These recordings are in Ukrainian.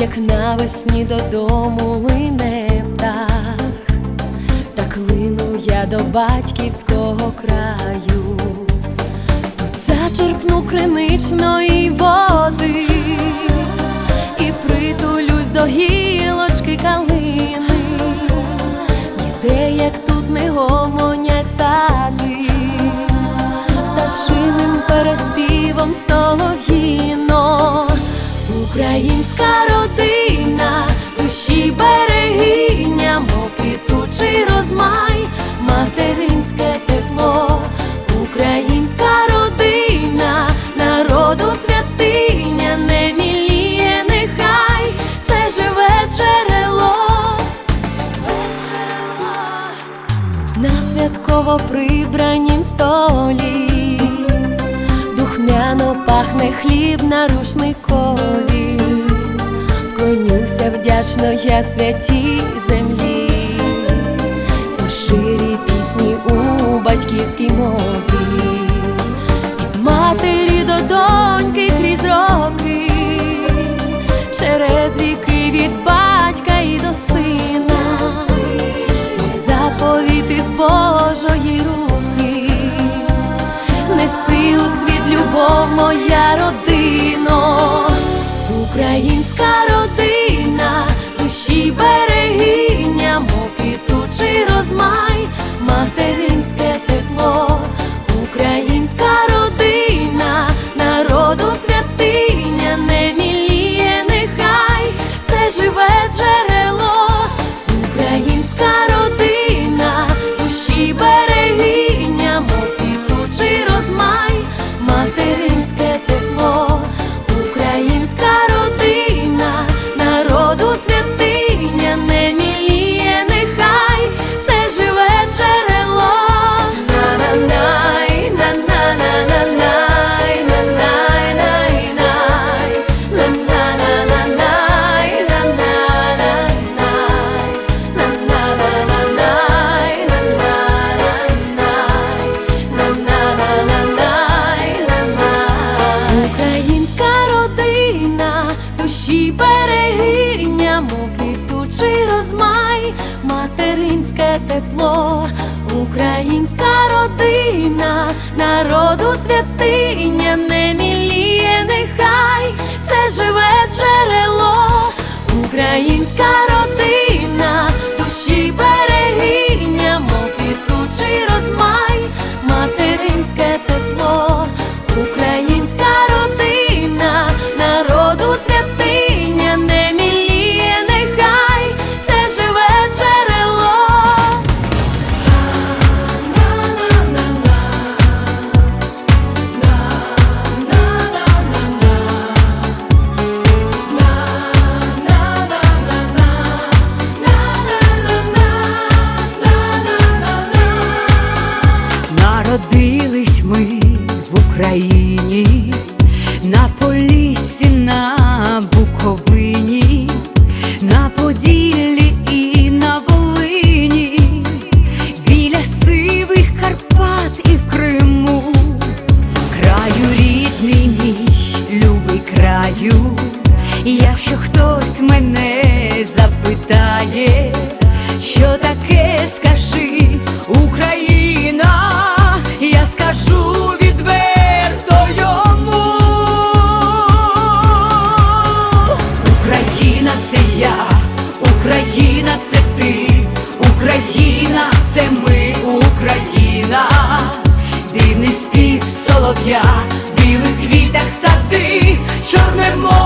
як навесні додому лине птах, так лину я до батьківського краю, тут зачерпну криничної води і притулюсь до гілочки калини, ніде як тут не гомонять сади, пташиним переспівом солов'їно, українська родина, душі берегиня, мов квітучий розмай, материнське тепло, українська родина, народу святиня, не міліє, нехай це живе джерело. Тут на святково прибранім столі пахне хліб на рушникові, Вдячно я святій землі, у ширі пісні у батьківській мові, від матері до доньки крізь роки, через віки від батька і до сина, мов заповіти з Божої руки, неси у світ любов, моя родино, тепло, українська родина, народу святиня, не міліє, нехай це живе джерело, українська родина, Україна, я скажу відверто йому. Україна це я, Україна це ти, Україна це ми, Україна, дивний спів солов'я, білих квітах сади, Чорне море,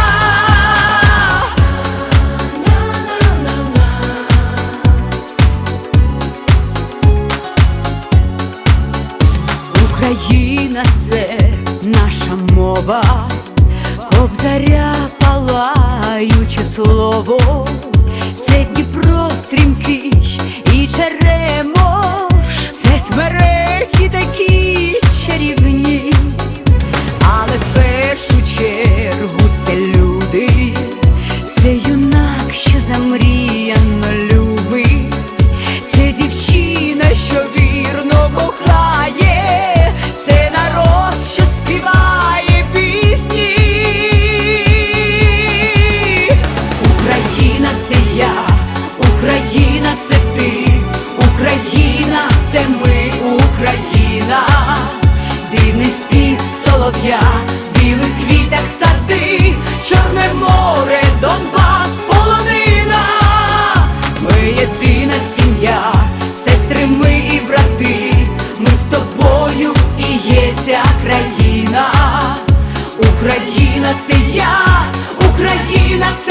Це я, Україна це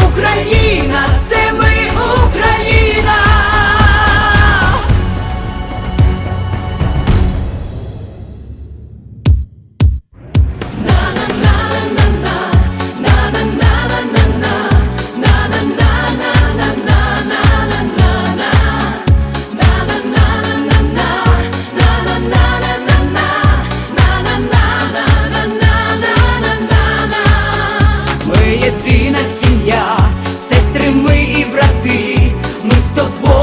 Україна.